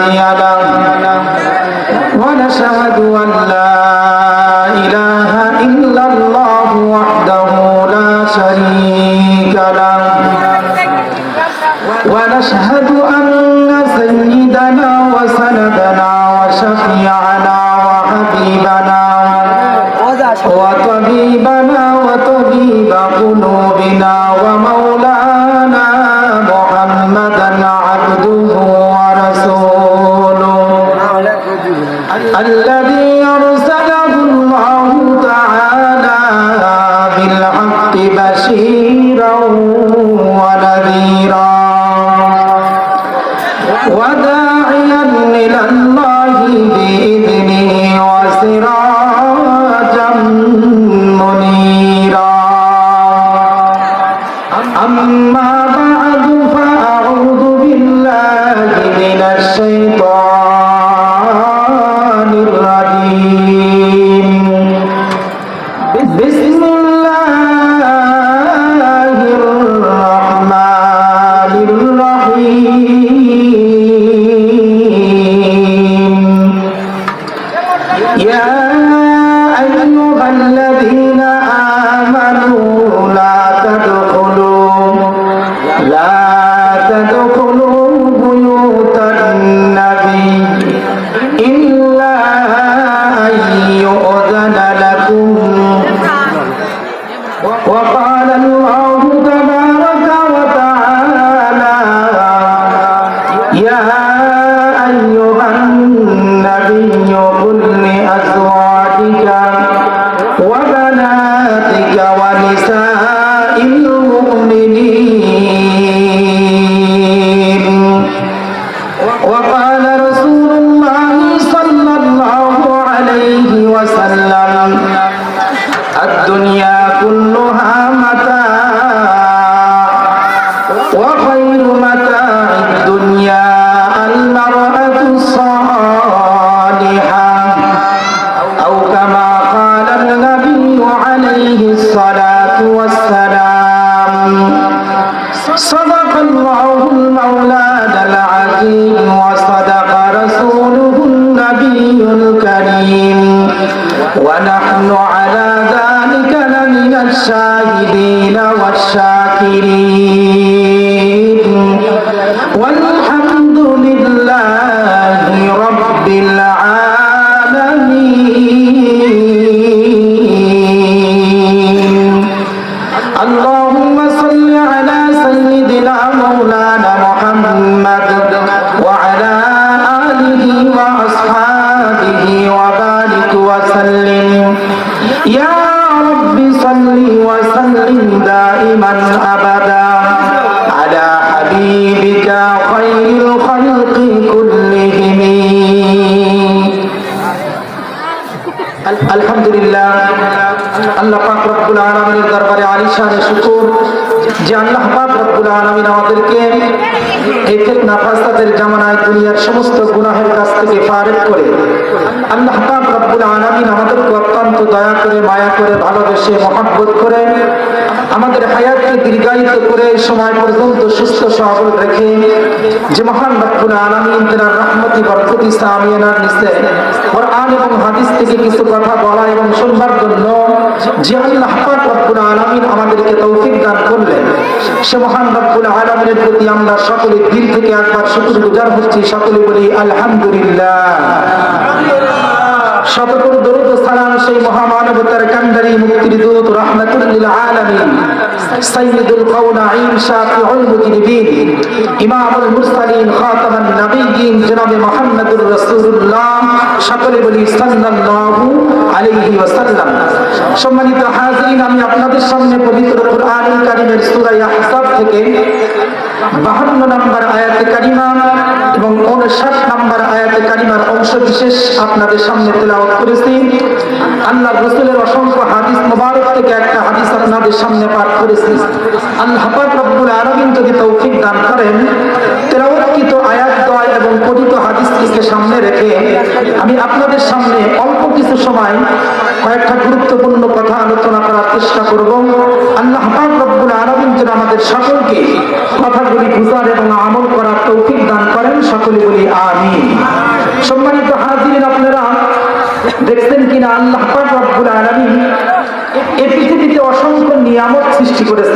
هادي له ونشهد أن لا إله إلا الله وحده لا شريك له ونشهد أن سيدنا وسندنا وشفيعنا وحبيبنا وطبيبنا وطبيب قلوبنا ومولانا I Allah. yeah. ইয়া রাব্বি সাল্লি ওয়া সাল্লিম দাইমান আবাদা আলা হাবিবিকা খায়রুল খালকি আলহামদুলিল্লাহ, আল্লাহ পাক রব্বুল আলামিনের দরবারে আলিশান শুকর যে আল্লাহ পাক রব্বুল আলামিন আমাদেরকে এই ফিতনা ফাসাদের জামানায় দুনিয়ার সমস্ত গুনাহের কাছ থেকে ফারেক করে আল্লাহ পাক রব্বুল আলামিন আমাদেরকে অত্যন্ত দয়া করে, মায়া করে, ভালোবেসে, মহব্বত করে আমাদের হায়াতকে দীর্ঘায়িত করে সময় পর্যন্ত সুস্থ সবল রেখে যে মহান রব্বুল আলামিন তেনার রহমতি, বরকত ইসলামিয়ানার নিচে কোরআন এবং হাদিস থেকে কিছু কথা বলা এবং শুনবার জন্য যে আল্লাহ পাক রব্বুল আলামিন আমাদেরকে তৌফিক দান করলেন। সে মহান রব্বুল আলামিনের প্রতি আমরা সকলে দিল থেকে একবার শুকর গুজার হচ্ছি। সকলে বলি, আলহামদুলিল্লাহ। শতকর দরুদ সালাম সেই মহামানবতার কান্ডারি মুক্তির দূত রাহমাতুল লিল আলামিন। সাইয়্যিদুল শাফিউল ইমামুল মুরসালিন, খাতামান মুহাম্মদুর রাসূলুল্লাহ, সকলে বলি সাল্লাল্লাহু আলাইহি সম্মানিত হাজিরিন, আমি আপনাদের সামনে পবিত্র কোরআনুল কারীমের সূরা ইয়াহসাব থেকে 52 নম্বর আয়াতে কারিমা এবং 59 নম্বর আয়াতে কারিমার অংশ বিশেষ আপনাদের সামনে তেলাওয়াত করেছি। আল্লাহ রাসূলের অসংখ্য থেকে একটা হাদিস আপনাদের সামনে পাঠ করেছি। আল্লাহ রব্বুল আলামিন যদি তৌফিক দান করেন তেরাউৎকৃত আয়াত দয় এবং পঠিত হাদিসকে সামনে রেখে আমি আপনাদের সামনে অল্প কিছু সময় কয়েকটা গুরুত্বপূর্ণ কথা আলোচনা করার চেষ্টা করব। আল্লাহ পাক রব্বুল আরবিন যেন আমাদের সকলকে কথাগুলি বুঝার এবং করে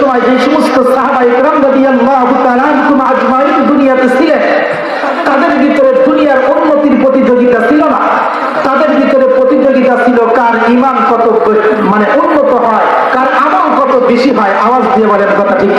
সময় যে সমস্ত সাহাবা ইকরাম দুনিয়াতে ছিলেন, তাদের ভিতরে দুনিয়ার উন্নতির প্রতিযোগিতা ছিল না। তাদের ভিতরে প্রতিযোগিতা ছিল কার ইমান কত মানে উন্নত হয়, কার আমল কত বেশি হয়, আওয়াজ দিয়ে বলেন কথা ঠিক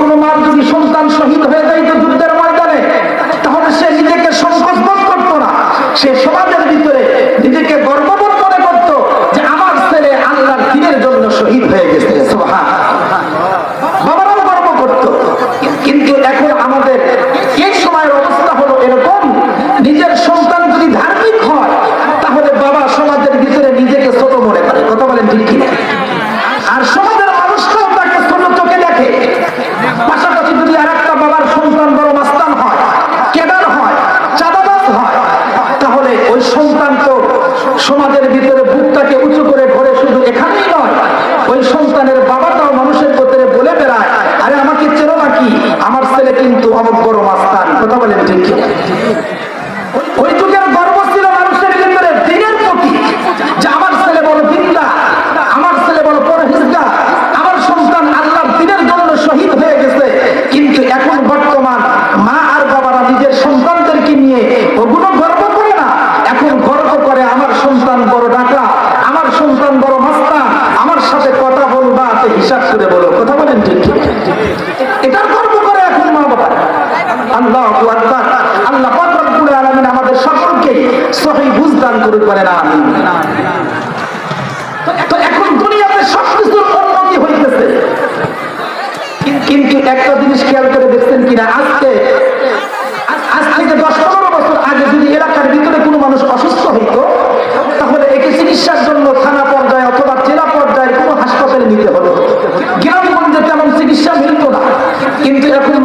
কোনো মা যদি হয়ে তাহলে সে নিজেকে সংকোচ না। সে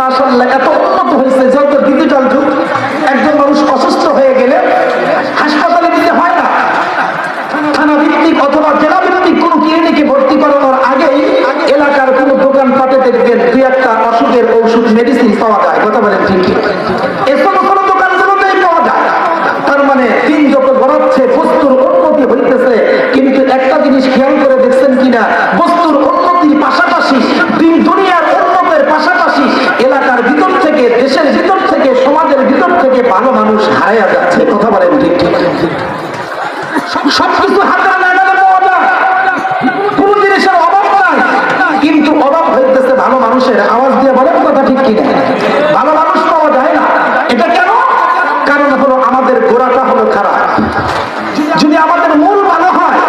মাসাল্লাহ এত উন্নত হয়েছে যত ডিজিটাল যুগ, একজন মানুষ অসুস্থ হয়ে গেলে হাসপাতালে দিতে হয় না। থানা ভিত্তিক অথবা জেলা ভিত্তিক কোনো ক্লিনিকে ভর্তি করানোর আগেই এলাকার কোনো দোকান পাটে দুই একটা অসুখের ঔষধ মেডিসিন পাওয়া যায়। কথা বলেন ঠিক ঠিক এসব কোনো দোকানগুলোতেই পাওয়া যায় তার মানে দিন যত গড়াচ্ছে বস্তুর উন্নতি হইতেছে কিন্তু একটা জিনিস খেয়াল করে দেখছেন কিনা বস্তুর উন্নতির পাশাপাশি দিন দুনিয়ার উন্নতের পাশাপাশি এলাকার ভিতর থেকে দেশের ভিতর থেকে সমাজের ভিতর থেকে ভালো মানুষ হারাইয়া যাচ্ছে কথা বলেন ঠিক ঠিক সবকিছু হাতে লাগালে পাওয়া যায় কোন জিনিসের অভাব নাই কিন্তু অভাব হইতেছে ভালো মানুষের আওয়াজ দিয়ে বলেন কথা ঠিক কিনা ভালো মানুষ পাওয়া যায় না এটা কেন কারণ হলো আমাদের গোড়াটা হলো খারাপ যদি আমাদের মূল ভালো হয়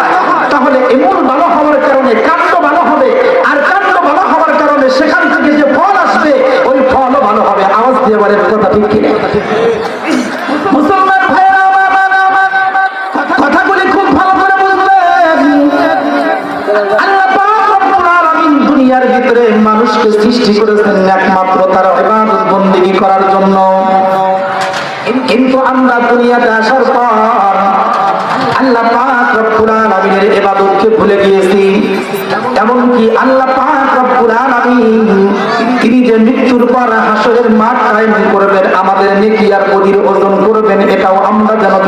তাহলে এই মূল ভালো হওয়ার কারণে কাণ্ড ভালো হবে আর কাণ্ড ভালো হওয়ার কারণে সেখান থেকে যে ফল আসবে ওই ফলও ভালো হবে আওয়াজ দিয়ে বলেন কথা ঠিক কিনা মুসলমান কথাগুলি খুব ভালো করে বুঝবেন। আল্লাহ দুনিয়ার ভিতরে মানুষকে সৃষ্টি করেছেন।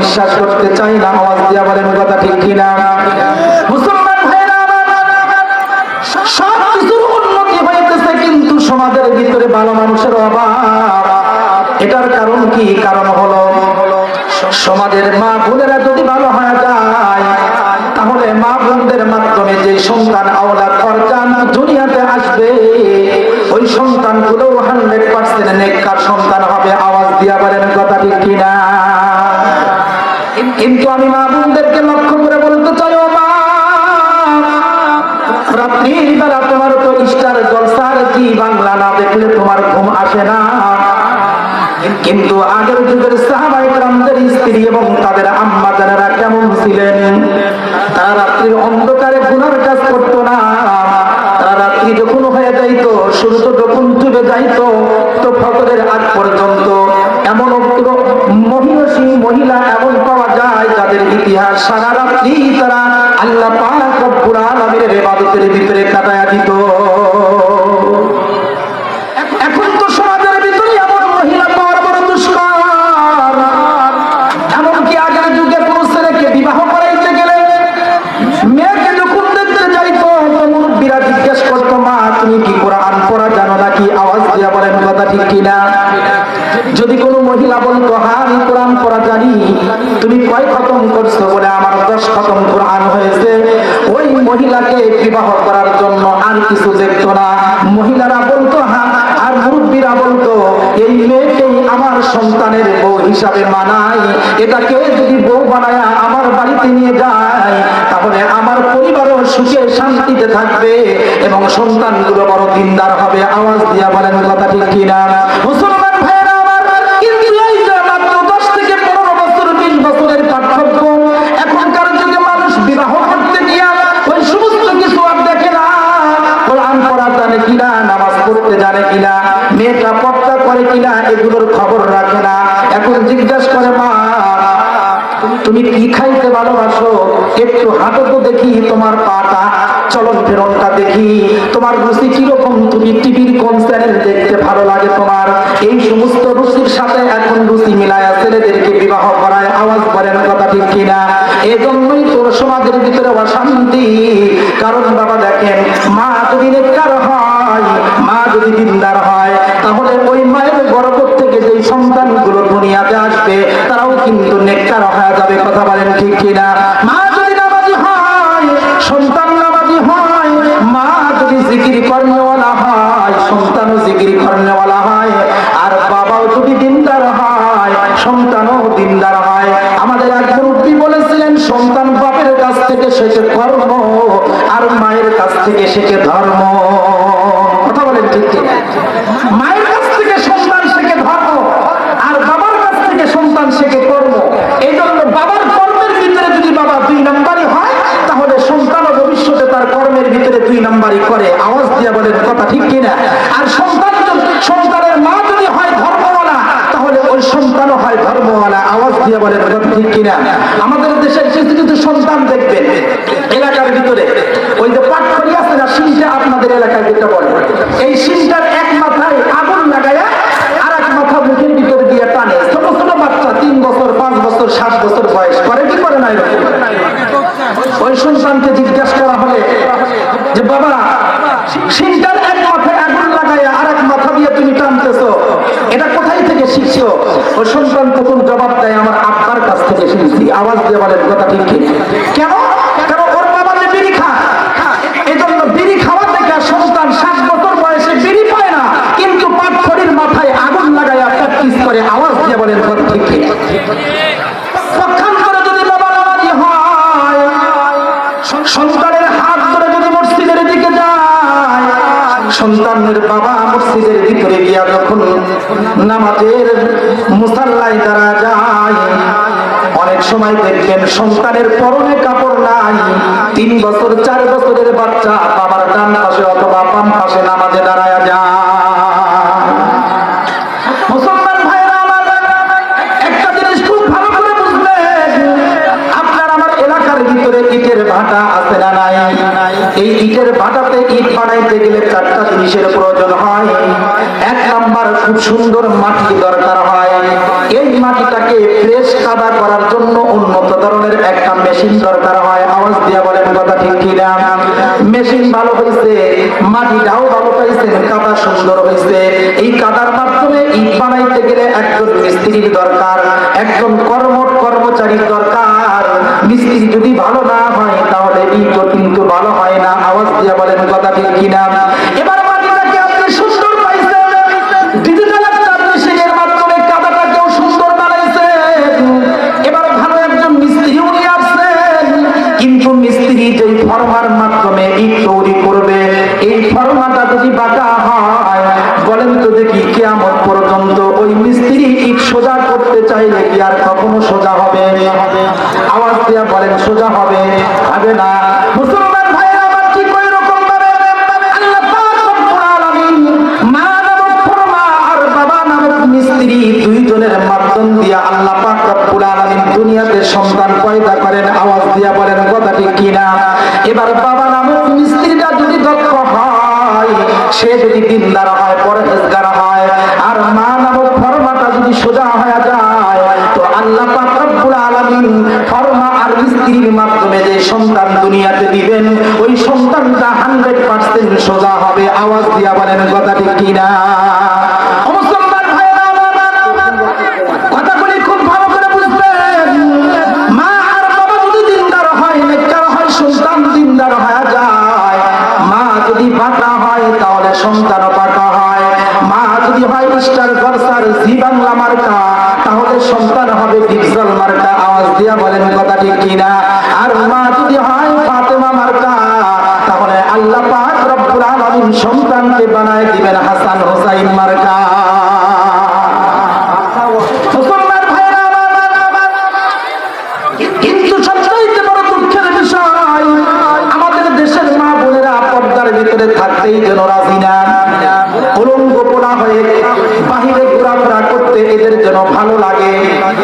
বিশ্বাস করতে চাই না, আওয়াজ দিয়া বলেন কথা ঠিক কিনা? ভালো মানুষের কারণ কি? কারণ ভালো হয়ে তাহলে মা মাধ্যমে যে সন্তান দুনিয়াতে আসবে, ওই সন্তানগুলো হান্ড্রেড পার্সেন্ট নেককার সন্তান হবে। আওয়াজ দিয়া বলেন কথা ঠিক কিনা? কিন্তু আমি মা বোনদেরকে লক্ষ্য করে বলতে চাই, ও মা, রাত্রির বেলা তোমার তো ইস্টার জলসার জি বাংলা না দেখলে তোমার ঘুম আসে না। কিন্তু আগের সারা রাত্রি তারা। আল্লাহ পাক রব্বুল আলামিনের ভিতরে কাটায়া দিত। মেয়েকে যখন দেখতে জিজ্ঞেস করতো, মা, তুমি কি আওয়াজ দিয়া বলেন, কথা ঠিক যদি কোনো মহিলা বলতো হ্যাঁ আমি কোরআন পড়া জানি। তুমি কয় খতম করছ? বলে দশ খতম কোরআন হয়েছে, ওই মহিলাকে বিবাহ করার জন্য আর কিছু দেখতো না। মহিলারা বলতো হ্যাঁ আর মুরব্বীরা বলতো, এই মেয়েকেই আমার সন্তানের বউ হিসাবে মানাই, এটাকে যদি বউ বানায় আমার বাড়িতে নিয়ে যায়, তাহলে আমার পরিবারও সুখে শান্তিতে থাকবে এবং সন্তানগুলো বড় দিনদার হবে। আওয়াজ দিয়া বলেন, কথা ঠিক কিনা? ভালোবাসো। একটু হাঁটো তো দেখি তোমার পাটা, চলন ফেরনটা দেখি। তোমার রুচি কীরকম? তুমি টিভির কোন চ্যানেল দেখতে ভালো লাগে তোমার? এই সমস্ত রুচির সাথে এখন রুচি মিলায়া ছেলেদেরকে বিবাহ করায় আওয়াজ করেন কথা ঠিক কিনা? এজন্যই তোর সমাজের ভিতরে অশান্তি। কারণ বাবা দেখেন, মা যদি নেককার হয়, মা যদি দিনদার হয়, তাহলে ওই মায়ের গর্ভ থেকে যে সন্তানগুলো দুনিয়াতে আসবে কিন্তু নেকটা হয়ে যাবে, কথা বলেন ঠিক কিনা? মা যদি নামাজি হয়, সন্তান নামাজি হয়, মা যদি জিকির কর্মওয়ালা হয়, সন্তানও জিকির কর্মওয়ালা হয়, আর বাবাও যদি দিনদার হয়, সন্তানও দিনদার হয়। আমাদের একজন উক্তি বলেছিলেন, সন্তান বাপের কাছ থেকে শেখে কর্ম, আর মায়ের কাছ থেকে শেখে ধর্ম দিয়ে বলেন ঠিক কিনা? আমাদের দেশে কিছু কিন্তু সন্তান দেখবেন, এলাকার ভিতরে, ওই যে পাটখড়ি আছে না সিনটা আপনাদের এলাকার যেটা বলে, এই সিনটার এক মাথায় আগুন লাগায়া আর এক মাথা মুখের ভিতরে দিয়ে টানে ছোট ছোট বাচ্চা তিন বছর পাঁচ বছর সাত বছর বয়স করে কি করে না এরকম? ওই সন্তানকে জিজ্ঞাসা করা হলে যে বাবা সিনটার এক মাথায় আগুন লাগাইয়া আর এক মাথা দিয়ে তুমি টানতেছো এটা কোথায় থেকে শিখছো ওই সন্তান তখন জবাব দেয় আমার থেকে আওয়াজ দিয়ে কথা ঠিক ঠিক। কেন? ওর বাবা মসজিদের দিকে যায়, সন্তানের বাবা মসজিদের ভিতরে গিয়া যখন নামাজের মুসাল্লায় দ্বারা সময় দেখবেন, সন্তানের পরনে কাপড় নাই, তিন বছর, চার বছরের বাচ্চা, বাবার ডান পাশে অথবা বাম পাশে নামাজে দাঁড়ায় ইটের ভাটা আছে না নাই? এই ইটের ইট বানাইতে গেলে চারটা জিনিসের প্রয়োজন হয়। এক নাম্বার, খুব সুন্দর মাটি একটা মেশিন দরকার হয়, আওয়াজ দিয়া বলেন কথা ঠিক কিনা? মেশিন ভালো হয়েছে মাটিটাও ভালো পাইছেন, কাদা সুন্দর হয়েছে এই কাদার মাধ্যমে ইট বানাইতে গেলে একজন মিস্ত্রির দরকার, একজন কর্মট কর্মচারীর দরকার। মিস্ত্রি যদি ভালো না হয়, তাহলে ইটও কিন্তু ভালো হয় না। আওয়াজ দিয়া বলেন কথা ঠিক কিনা? সোজা হবে। হবে না। মাধ্যম দিয়া আল্লাহ দুনিয়াতে সন্তান করেন, আওয়াজ এবার বাবা নামক যদি সে যদি দিনদার হান্ড্রেড পার্সেন্ট সোজা হবে। আওয়াজ দিয়া বলেন কথা ঠিক কিনা?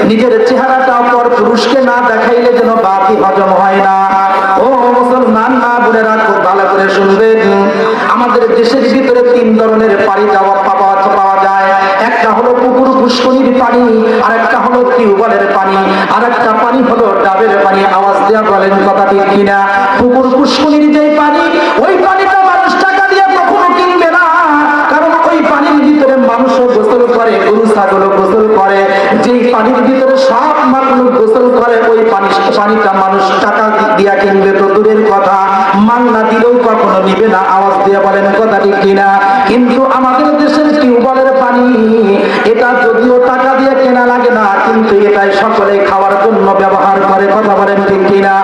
নিজের চেহারাটা পর পুরুষকে না দেখাইলে যেন বাকি হজম হয় না। ও মুসলমান, মা বোনেরা, খুব ভালো করে শুনবেন। আমাদের দেশের ভিতরে তিন ধরনের পানি যাওয়া পাওয়া পাওয়া যায়। একটা হলো পুকুর পুষ্করির পানি আর একটা হলো টিউবওয়েলের পানি আর একটা পানি হলো ডাবের পানি। আওয়াজ দেওয়া বলেন কথা ঠিক কিনা? পুকুর পুষ্করির যে পানি, ওই পানিটা মানুষ টাকা দিয়ে কখনো কিনবে না। কারণ ওই পানির ভিতরে মানুষও গোসল করে, গরু যেই পানির ভিতরে সব মানুষ গোসল করে, ওই পানি পানিটা মানুষ টাকা দিয়া কিনবে তো দূরের কথা। মান্না দিলেও কখনো নিবে না, আওয়াজ দিয়ে বলেন, কথা কিনা? কিন্তু আমাদের দেশের টিউবওয়েলের পানি, এটা যদিও টাকা দিয়ে কেনা লাগে না, কিন্তু এটাই সকলে খাওয়ার জন্য ব্যবহার করে, কথা বলেন ঠিক কিনা?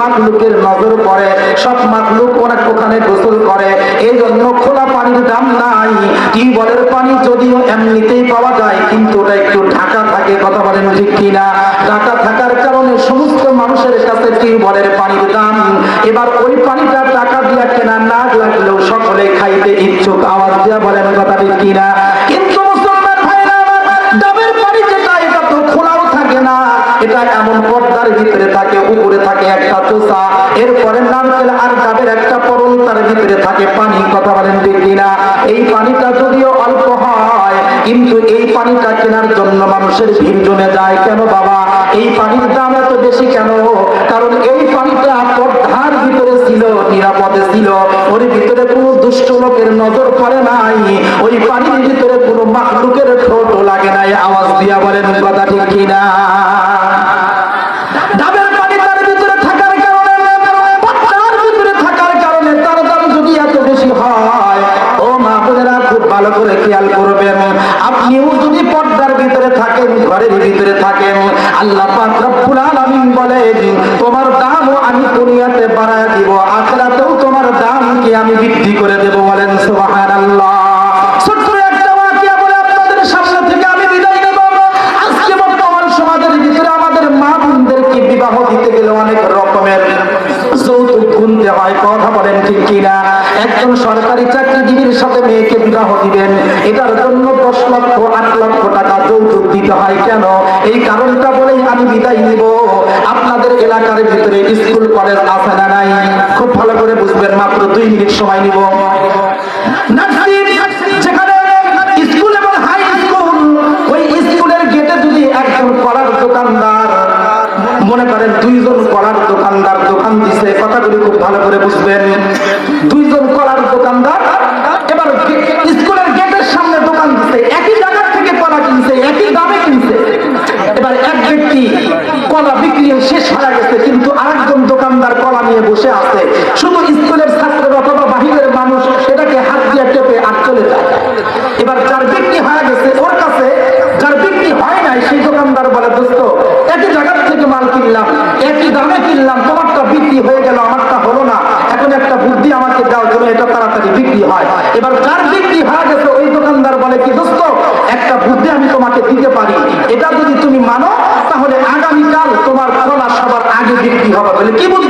মাকলুকের নজর পড়ে, সব মাকলুক অনেক ওখানে গোসল করে। এই জন্য খোলা পানির দাম নাই। টিউবওয়েলের পানি যদিও এমনিতেই পাওয়া যায়, কিন্তু ওটা একটু ঢাকা থাকে, কথা বলেন ঠিক কিনা? ঢাকা থাকার কারণে সমস্ত মানুষের কাছে টিউবওয়েলের পানির দাম। এবার ওই পানিটা টাকা দিয়া কেনা না লাগলেও সকলে খাইতে ইচ্ছুক। আওয়াজ দিয়া বলেন কথা ঠিক কিনা? কথা বলেন ঠিক কিনা? এই পানিটা যদিও অল্প হয়, কিন্তু এই পানিটা কেনার জন্য মানুষের ভিড় জমে যায়। কেন বাবা? এই পানির দাম এত বেশি কেন? কারণ এই পানিটা পর্দার ভিতরে ছিল, নিরাপদে ছিল। ওর ভিতরে কোনো দুষ্ট লোকের নজর পড়ে নাই। ওই পানির ভিতরে কোনো মাখলুকের ঠোঁট লাগে নাই। আওয়াজ দিয়া বলেন হয় কথা বলেন, ঠিক কিনা? একজন সরকারি চাকরিজীবীর সাথে মেয়েকে বিবাহ দিবেন, এটার জন্য দশ লক্ষ, আট লক্ষ টাকা যৌতুক দিতে হয় কেন? এই কারণটা বলেই আমি বিদায় নিব। আপনাদের এলাকার ভিতরে স্কুল, কলেজ আছে না নাই? খুব ভালো করে বুঝবেন, মাত্র দুই মিনিট সময় নিব। নার্সারি বুঝবেন? দুইজন কলার দোকানদার, এবার স্কুলের গেটের সামনে দোকান দিচ্ছে একই জায়গা থেকে কলা কিনছে, একই দামে কিনছে। এবার এক ব্যক্তি কলা বিক্রি শেষ হারা গেছে, কিন্তু আরেকজন দোকানদার কলা নিয়ে বসে আছে। শুধু স্কুলের ছাত্র অথবা বাহিরের মানুষ এটাকে হাত দিয়ে টেপে আর চলে যায় এবার যার বিক্রি হয়ে গেছে ওর কাছে যার বিক্রি হয় নাই সেই দোকানদার বলে দোস্ত একই জায়গা থেকে মাল কিনলাম একই দামে কিনলাম তোমারটা বিক্রি হয়ে গেল আমারটা হলো না এখন একটা বুদ্ধি আমাকে দাও যেন এটা তাড়াতাড়ি বিক্রি হয় এবার যার বিক্রি হয়ে গেছে ওই দোকানদার বলে কি দোস্ত একটা বুদ্ধি আমি তোমাকে দিতে পারি এটা যদি তুমি মানো তাহলে আগামীকাল তোমার কলা সবার আগে বিক্রি হবে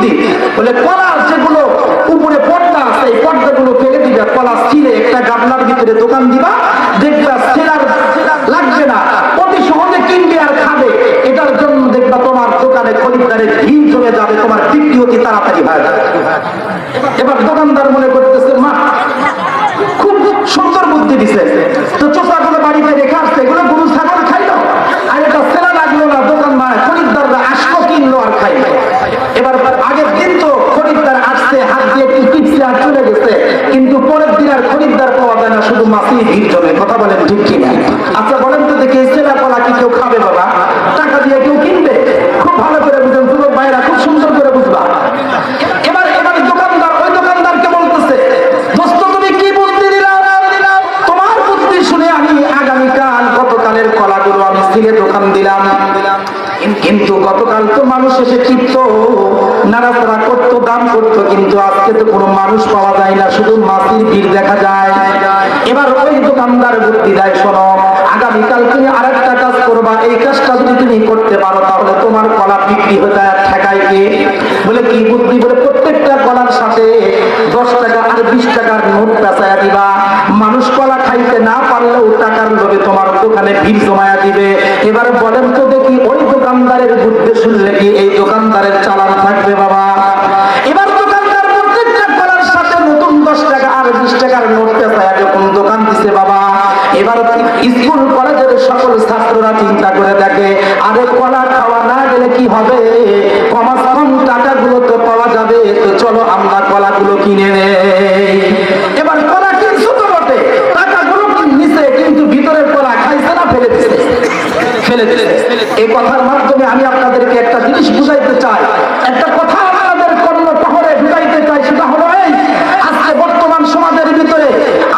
বুদ্ধি বলে কলা হয়ে ঠেকায় কে বলে, কি বুদ্ধি? বলে, প্রত্যেকটা কলার সাথে দশ টাকা আর বিশ টাকার নোট পেঁচায়া দিবা। মানুষ কলা খাইতে না পারলেও টাকার লোভে তোমার দোকানে ভিড় জমায়া দিবে। এবার বলেন তো দেখি, ওই দোকানদারের বুদ্ধি শুনলে কি এই দোকানদারের চালান থাকবে বাবা? এবার দোকানদার প্রত্যেকটা কলার সাথে নতুন দশ টাকা আর বিশ টাকার নোট পেঁচায়া যখন দোকান দিছে বাবা? এবার স্কুল, কলেজের সকল ছাত্ররা চিন্তা করে দেখে, আরে কলা এই কথার মাধ্যমে আমি আপনাদেরকে একটা জিনিস বুঝাইতে চাই একটা কথা আপনাদের কর্ণ শহরে বুঝাইতে চাই সেটা হলো এই আজকে বর্তমান সমাজের ভিতরে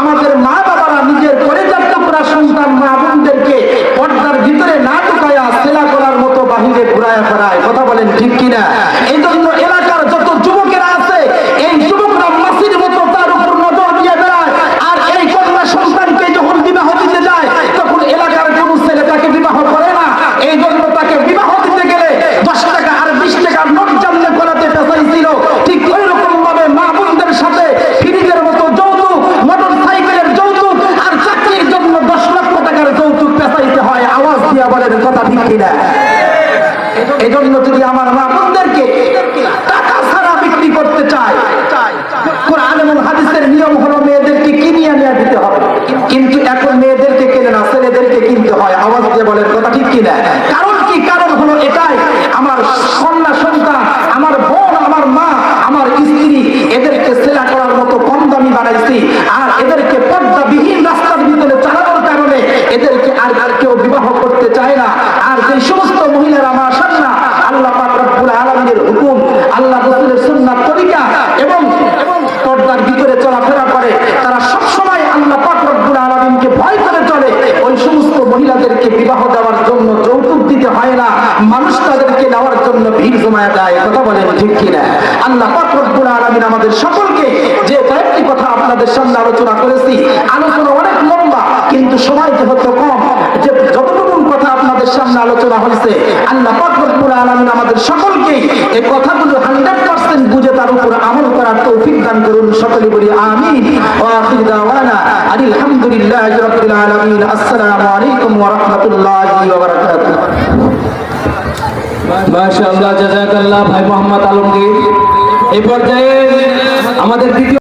আমাদের মা বাবারা নিজের পরিচালিত করা সন্তান মা বোনদেরকে পর্দার ভিতরে না ঢুকায়া সেলা করার মতো কিনা কারণ কি কারণ হলো এটাই আমার কন্যা সন্তান আমার বোন আমার মা আমার স্ত্রী এদেরকে সেলা করার মতো কম দামি বানাইছি আর এদেরকে পর্দাবিহীন রাস্তার ভিতরে চালানোর কারণে এদেরকে আর আর কেউ বিবাহ করতে চায় না আর যে সমস্ত মহিলারা আমার না আল্লাহ পাক রব্বুল আলামিনের হুকুম আল্লাহ রাসূলের সুন্নাত তরিকা এবং এবং পর্দার ভিতরে চলাফেরা করে তারা সব সময় আল্লাহ পাক রব্বুল আলামিনকে ভয় করে চলে ওই সমস্ত মহিলাদেরকে বিবাহ দেওয়ার জন্য যৌতুক দিতে হয় না মানুষ তাদেরকে নেওয়ার জন্য দেয় কথা বলেন ঠিক কিনা? আল্লাহ পাক রব্বুল আলামিন আমাদের সকলকে যে কয়েকটি কথা আপনাদের সামনে আলোচনা করেছি, আলোচনা অনেক লম্বা, কিন্তু সময় যেহেতু কম, যে যতটুকু কথা আপনাদের সামনে আলোচনা হয়েছে, আল্লাহ পাক রব্বুল আলামিন আমাদের সকলকে এই কথাগুলো 100% বুঝে তার উপর আমল করার তৌফিক দান করুন, সকলে বলি দাওয়ানা আলহামদুলিল্লাহি রাব্বিল আলামিন। আসসালামু আলাইকুম ওয়া রাহমাতুল্লাহি ওয়া বারাকাতুহু। মাশাআল্লাহ জাযাকাল্লাহ ভাই মোহাম্মদ আলমগীর। এই পর্যায়ে আমাদের দ্বিতীয়